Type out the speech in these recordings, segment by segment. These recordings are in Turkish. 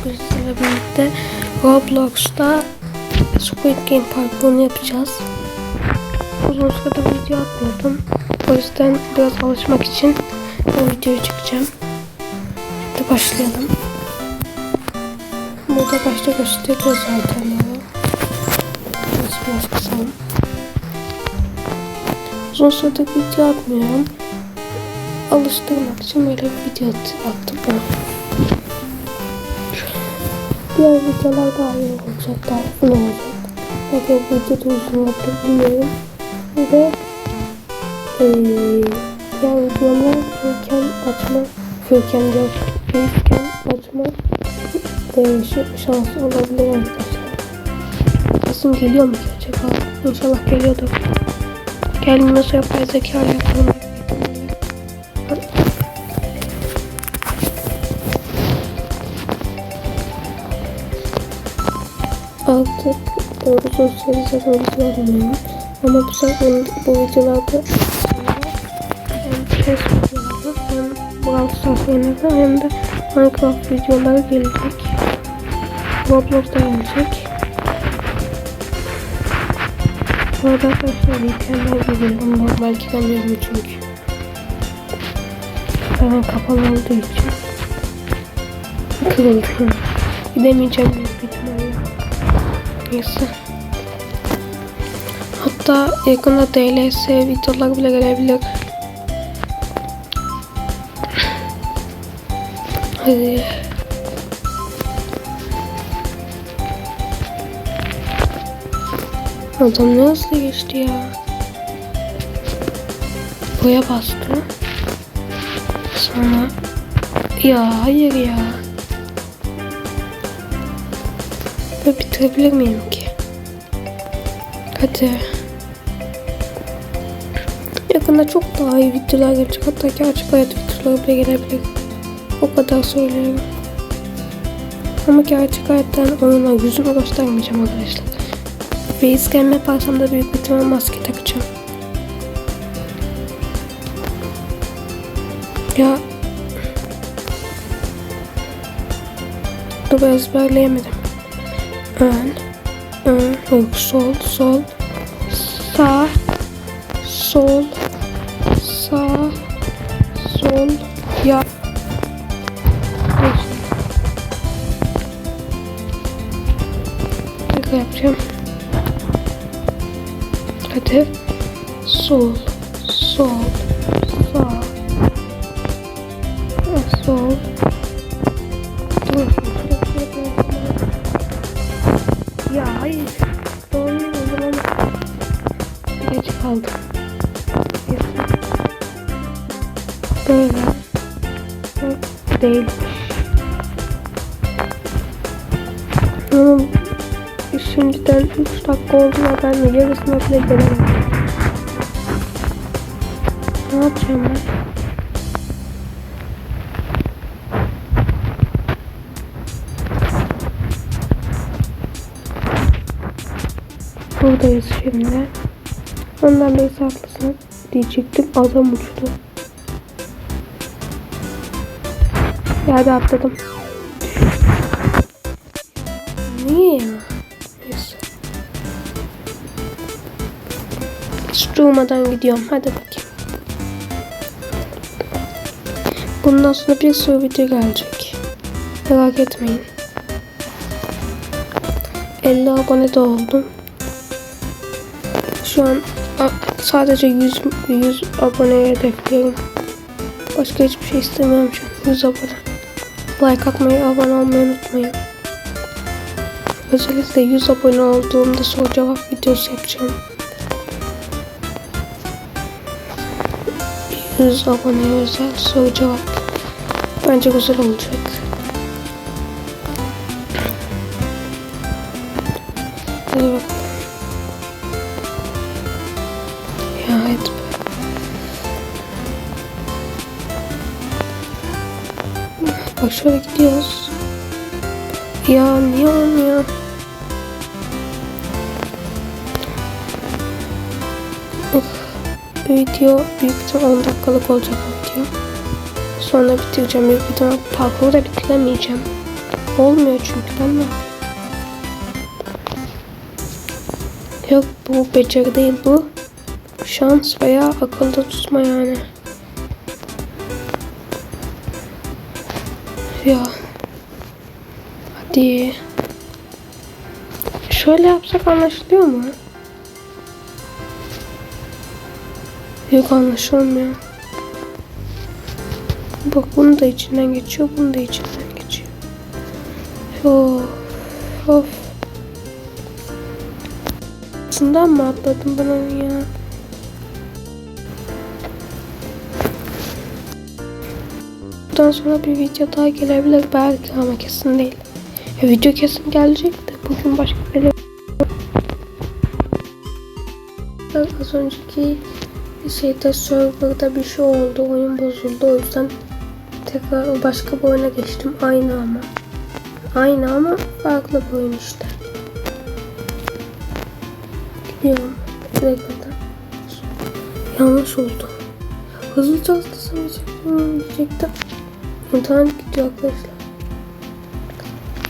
bugün sizlerle birlikte Roblox'ta Squid Game parkurunu yapacağız. Uzun süredir video atmıyordum. O yüzden biraz alışmak için bu videoyu çekeceğim. Hadi başlayalım. Burada başta gösteriyor zaten ya. Biraz, kısalım. Uzun süredir video atmıyorum. Alıştırmak için böyle bir video at- attım. Diğer videolar daha iyi olacak, uzun olacak. Belki video da uzun olabilir, bilmiyorum. Bir de eee diğer videolar Furkan açma, Furkan diyor, Furkan açma şu şansı olabilir arkadaşlar. Sesim geliyor mu acaba? İnşallah geliyordur. Gelmiyorsa yapay zeka yapalım. E, uzun süre zaten video alamıyorum. Ama bu sefer bu videolarda hem videoları hem Brawl oynadı hem de Minecraft videoları gelecek. Roblox'ta gelecek. Bu arada arkadaşlar VPN'den giriyorum. Normal giremiyorum çünkü. Hemen kapalı olduğu için. Kırıldı. Gidemeyeceğim. Neyse. Hatta yakında DLS videolar bile gelebilir. Hadi. Adam ne hızlı geçti ya. Boya bastı. Sonra ya hayır ya. Böyle bitirebilir miyim ki? Hadi. Yakında çok daha iyi videolar gelecek. Hatta gerçek hayat videoları bile gelebilir. O kadar söylüyorum. Ama gerçek hayattan oyuna yüzümü göstermeyeceğim arkadaşlar. Facecam yaparsam da büyük ihtimal maske takacağım. Ya Dur ezberleyemedim. Ön, ön, yok sol, sol, sağ, sol, sağ, sol, ya. Neyse. Tekrar yapacağım. Hadi. Sol, sol, sağ, sol. Ya hayır. Doğru o zaman geç kaldım. Böyle. Yok, Değil. Ama şimdiden 3 dakika oldu ve ben de yarısına bile gelemedim. Ne yapacağım ben? Buradayız şimdi. Ondan beri haklısın diyecektim. Adam uçtu. Yerde atladım. Niye ya? Neyse. Hiç durmadan gidiyorum. Hadi bakayım. Bundan sonra bir sürü video gelecek. Merak etmeyin. 50 abone de oldum. Şu an sadece 100, 100 aboneye hedefliyorum. Başka hiçbir şey istemiyorum şu an. 100 abone. Like atmayı, abone olmayı unutmayın. Özellikle 100 abone olduğumda soru cevap videosu yapacağım. 100 aboneye özel soru cevap. Bence güzel olacak. Hadi bakalım. Bak gidiyoruz. Ya niye olmuyor? Of. Video büyük ihtimal 10 dakikalık olacak bu video. Sonra bitireceğim büyük ihtimal parkuru da bitiremeyeceğim. Olmuyor çünkü ben ne? Yok bu beceri değil bu. Şans veya akılda tutma yani. Ya. Hadi. Şöyle yapsak anlaşılıyor mu? Yok anlaşılmıyor. Bak bunu da içinden geçiyor, bunu da içinden geçiyor. Of, of. Altından mı atladım ben ya? Bundan sonra bir video daha gelebilir belki ama kesin değil. Ya, video kesin gelecek de bugün başka bir Az önceki şeyde serverda bir şey oldu, oyun bozuldu. O yüzden tekrar başka bir oyuna geçtim. Aynı ama. Aynı ama farklı bir oyun işte. Gidiyorum. Dakika. Yanlış oldu. Hızlıca atlasam diyecektim. İnternet gidiyor arkadaşlar.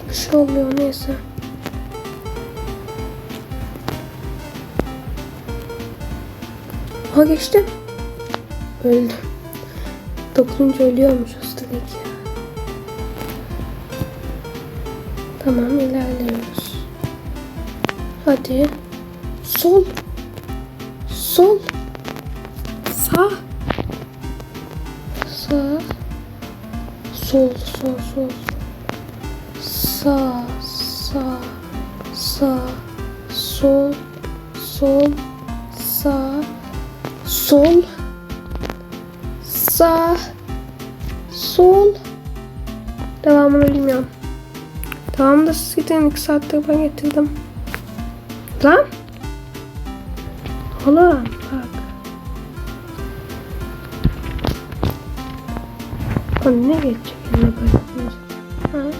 Bir şey oluyor neyse. Ha geçtim. Öldüm. Dokununca ölüyormuşuz direkt ya. Tamam ilerliyoruz. Hadi. Sol. Sol. Sağ. Sağ. Sol, sol, sol. Sağ, sağ, sağ. Sol, sol, sağ. Sol. Sağ. Sol. Devamını bilmiyorum. Tamam da siz gidin 2 saattir ben getirdim. Lan. Oğlum Lan ne geçecek yine böyle? Ha?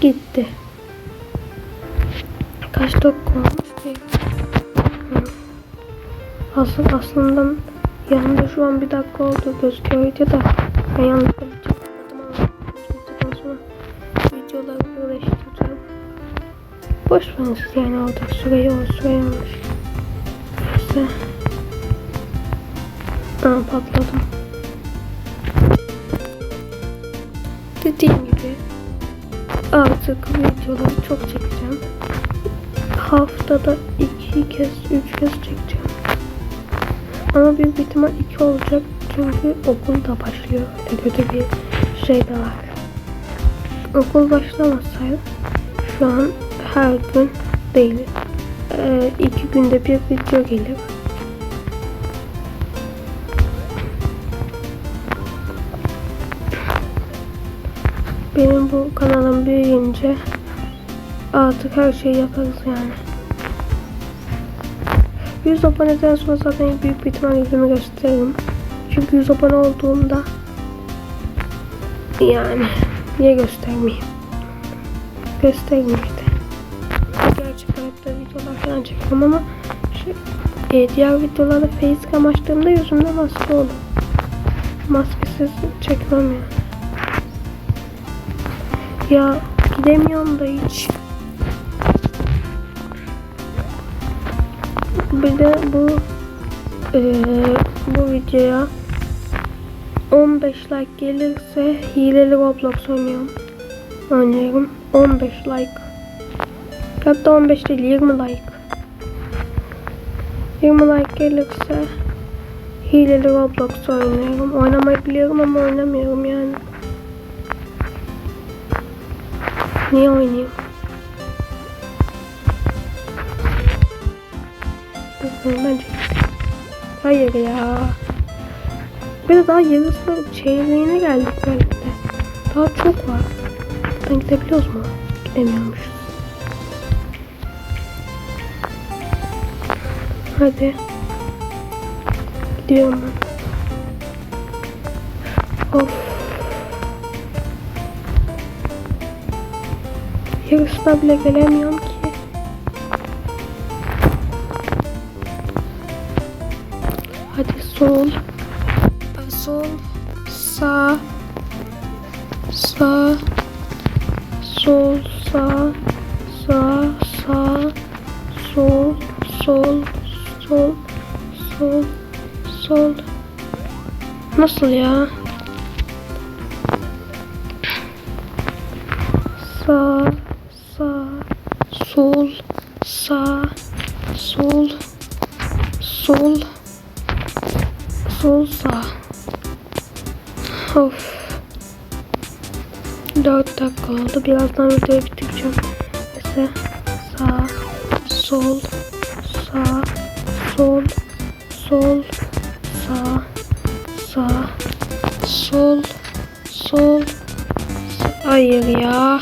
Gitti. Kaç dakika olmuş ki? Asıl aslında yanında şu an bir dakika oldu gözüküyor videoda. Ben yanlışlıkla çekmedim ama videodan sonra videoları uğraştıracağım. Boş siz yani orada süreyi o süre yanlış. Neyse. Aa patladım. Dediğim gibi artık videoları çok çekeceğim. Haftada iki kez, üç kez çekeceğim. Ama büyük ihtimal iki olacak çünkü okul da başlıyor. Öyle kötü bir şey de var. Okul başlamasaydı şu an her gün değil. Ee, iki günde bir video gelir. Benim bu kanalım büyüyünce artık her şeyi yaparız yani. 100 aboneden sonra zaten büyük bir ihtimal yüzümü gösteririm. Çünkü 100 abone olduğumda yani niye göstermeyeyim? Göstereyim işte. Gerçek hayatta videolar falan çekiyorum ama şu, e, diğer videolarda facecam açtığımda yüzümde maske olur. Maskesiz çekmem yani. Ya gidemiyorum da hiç. Bir de bu eee, bu videoya 15 like gelirse hileli Roblox oynuyorum. Oynuyorum. 15 like. Hatta 15 değil 20 like. 20 like gelirse hileli Roblox oynuyorum. Oynamayı biliyorum ama oynamıyorum yani. Niye oynayayım? Bence Hayır ya. Bir de daha yarısına çeyreğine geldik belki de. Daha çok var. Buradan gidebiliyoruz mu? Gidemiyormuşuz. Hadi. Gidiyorum ben. Of. Yarısına bile gelemiyorum ki. Hadi sol. Sol. Sağ. Sağ. sol, sağ, sağ, sağ, sol, sol, sol, sol, sol. Nasıl ya? Sol, sağ, sol, sol, sol, sağ. Of. 4 dakika oldu. Birazdan videoyu bitireceğim. Neyse. Sağ, sol, sağ, sol, sol, sağ, sağ, sol, sol. sa- Hayır ya.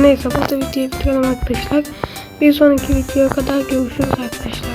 Neyse burada videoyu bitirelim arkadaşlar. Bir sonraki videoya kadar görüşürüz arkadaşlar.